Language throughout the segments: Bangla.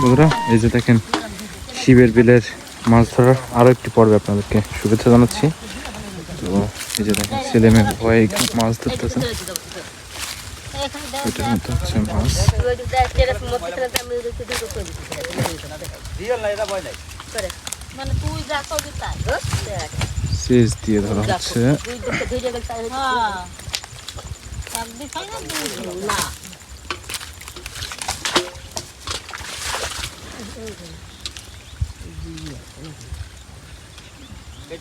বন্ধুরা, এই যে দেখেন, শিবের বিলের মাছ ধরার আরও একটি পর্বে আপনাদেরকে শুভেচ্ছা জানাচ্ছি। তো এই যে দেখেন, ছেলে মেয়ে ভয়ে মাছ ধরতেছে। মাছ। দিয়ে ধরা হচ্ছে। হ্যাঁ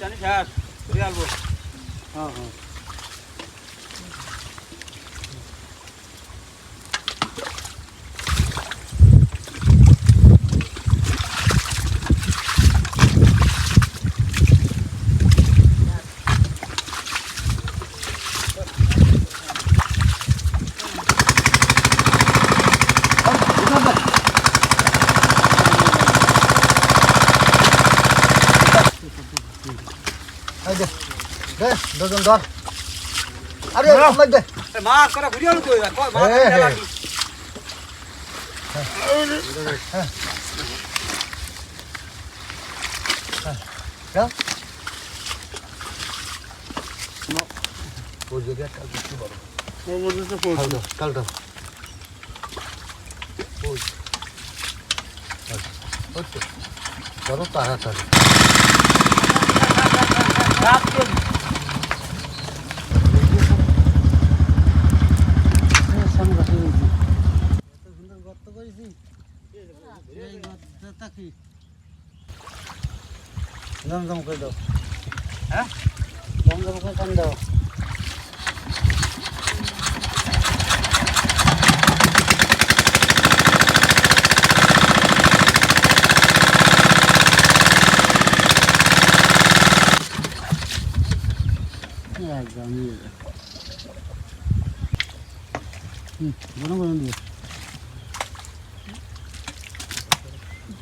নি স্যার হ্যাঁ দুই না দে দুজন ধর। আরে আমার দে। মাছ করা। ঘুরিয়ে আলো তুই হ্যাঁ, হ্যাঁ। লাগি ধরো তাড়াতাড়ি। জমজম করে দাও হ্যাঁ? জমজম করে কান দাও একদম হুম বলুন দিয়ে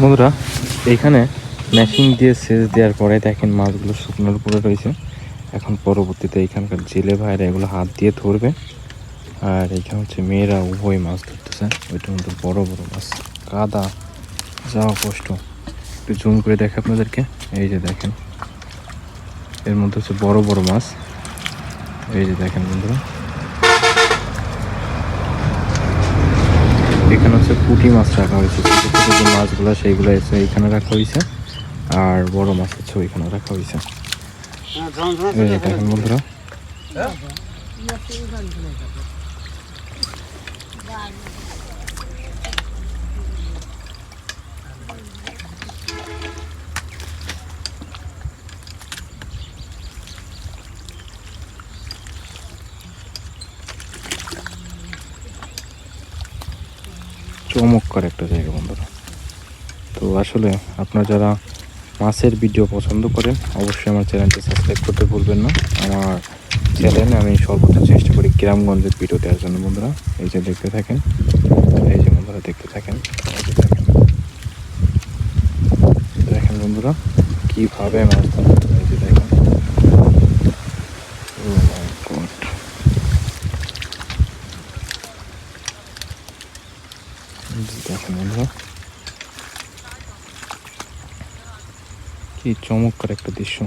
বন্ধুরা, এইখানে মেশিন দিয়ে সেচ দেওয়ার পরে দেখেন মাছগুলো শুকনোর উপরে রয়েছে। এখন পরবর্তীতে এখানকার জেলে ভাইরা এগুলো হাত দিয়ে ধরবে। আর এখানে হচ্ছে মেয়েরা উভয় মাছ ধরতেছে। ওইটার মধ্যে বড় বড় মাছ। কাদা যাওয়া কষ্ট। একটু জুম করে দেখে আপনাদেরকে। এই যে দেখেন। এর মধ্যে হচ্ছে বড় বড় মাছ। এই যে দেখেন বন্ধুরা। এখানে হচ্ছে পুঁটি মাছ রাখা হয়েছে। ছোটো ছোটো যে মাছগুলো, সেইগুলো এসে এখানে রাখা হয়েছে। আর বড় মাছ হচ্ছে ওইখানে রাখা হয়েছে। দেখেন বন্ধুরা। চমৎকার একটা জায়গা বন্ধুরা। তো আসলে আপনারা যারা মাছের ভিডিও পছন্দ করেন, অবশ্যই আমার চ্যানেলটি সাবস্ক্রাইব করতে ভুলবেন না। আমার চ্যানেলে আমি সর্বোচ্চ চেষ্টা করি গ্রামগঞ্জের ভিডিও দেওয়ার জন্য বন্ধুরা। এই যে দেখতে থাকেন, এই যে বন্ধুরা দেখতে থাকেন দেখেন। বন্ধুরা, কীভাবে মাছ ধরে এই যে দেখেন Oh my God. এই যে দেখেন বন্ধুরা কি চমৎকার একটা দৃশ্য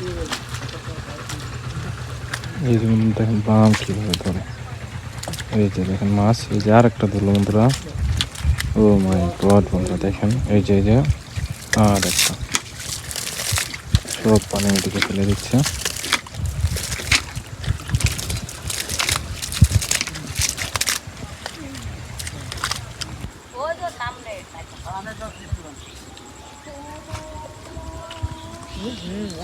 এই যে দেখেন বাম কীভাবে ধরে। এই যে দেখেন মাছ, এই যে আর একটা ধরলো বন্ধুরা। ও মাই গড বন্ধুরা, দেখেন, এই যে এই যে, আর একটা। সব পানি এদিকে ফেলে দিচ্ছে।